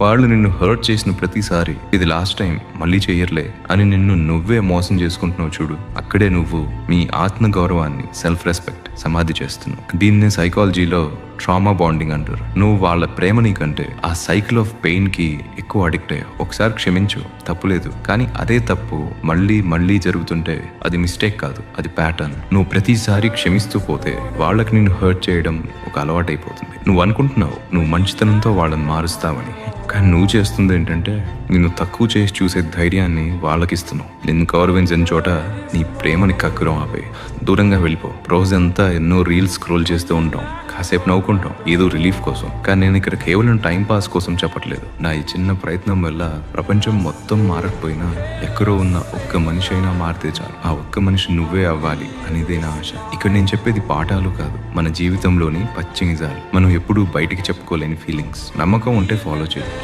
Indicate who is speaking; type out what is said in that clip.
Speaker 1: వాళ్ళు నిన్ను హర్ట్ చేసిన ప్రతిసారి ఇది లాస్ట్ టైం మళ్ళీ చేయర్లే అని నిన్ను నువ్వే మోసం చేసుకుంటున్నావు చూడు. అక్కడే నువ్వు మీ ఆత్మ గౌరవాన్ని సెల్ఫ్ రెస్పెక్ట్ సమాధి చేస్తున్నావు. దీన్నే సైకాలజీలో ట్రామా బాండింగ్ అంటారు. నువ్వు వాళ్ళ ప్రేమని కంటే ఆ సైకిల్ ఆఫ్ పెయిన్కి ఎక్కువ అడిక్ట్ అయ్యావు. ఒకసారి క్షమించు తప్పులేదు కానీ అదే తప్పు మళ్ళీ మళ్ళీ జరుగుతుంటే అది మిస్టేక్ కాదు అది ప్యాటర్న్ నువ్వు ప్రతిసారి క్షమిస్తూ పోతే వాళ్ళకి నిన్ను హర్ట్ చేయడం ఒక అలవాటైపోతుంది. నువ్వు అనుకుంటున్నావు నువ్వు మంచితనంతో వాళ్ళని మారుస్తావని. కానీ నువ్వు చేస్తుంది ఏంటంటే నిన్ను తక్కువ చేసి చూసే ధైర్యాన్ని వాళ్ళకి ఇస్తున్నావు నిన్ను గౌరవించిన చోట నీ ప్రేమని కక్కురం ఆపే. దూరంగా వెళ్ళిపో. రోజంతా ఎన్నో రీల్స్ స్క్రోల్ చేస్తూ ఉంటాం. కాసేపు నవ్వుకుంటాం. ఏదో రిలీఫ్ కోసం. కానీ నేను ఇక్కడ కేవలం టైం పాస్ కోసం చెప్పట్లేదు. నా ఈ చిన్న ప్రయత్నం వల్ల ప్రపంచం మొత్తం మారకపోయినా ఎక్కడో ఉన్న ఒక్క మనిషి అయినా మారితే చాలు. ఆ ఒక్క మనిషి నువ్వే అవ్వాలి అనేదే నా ఆశ. ఇక్కడ నేను చెప్పేది పాఠాలు కాదు. మన జీవితంలోని పచ్చి నిజాలు మనం ఎప్పుడూ బయటికి చెప్పుకోలేని ఫీలింగ్స్ నమ్మకం ఉంటే ఫాలో చేయాలి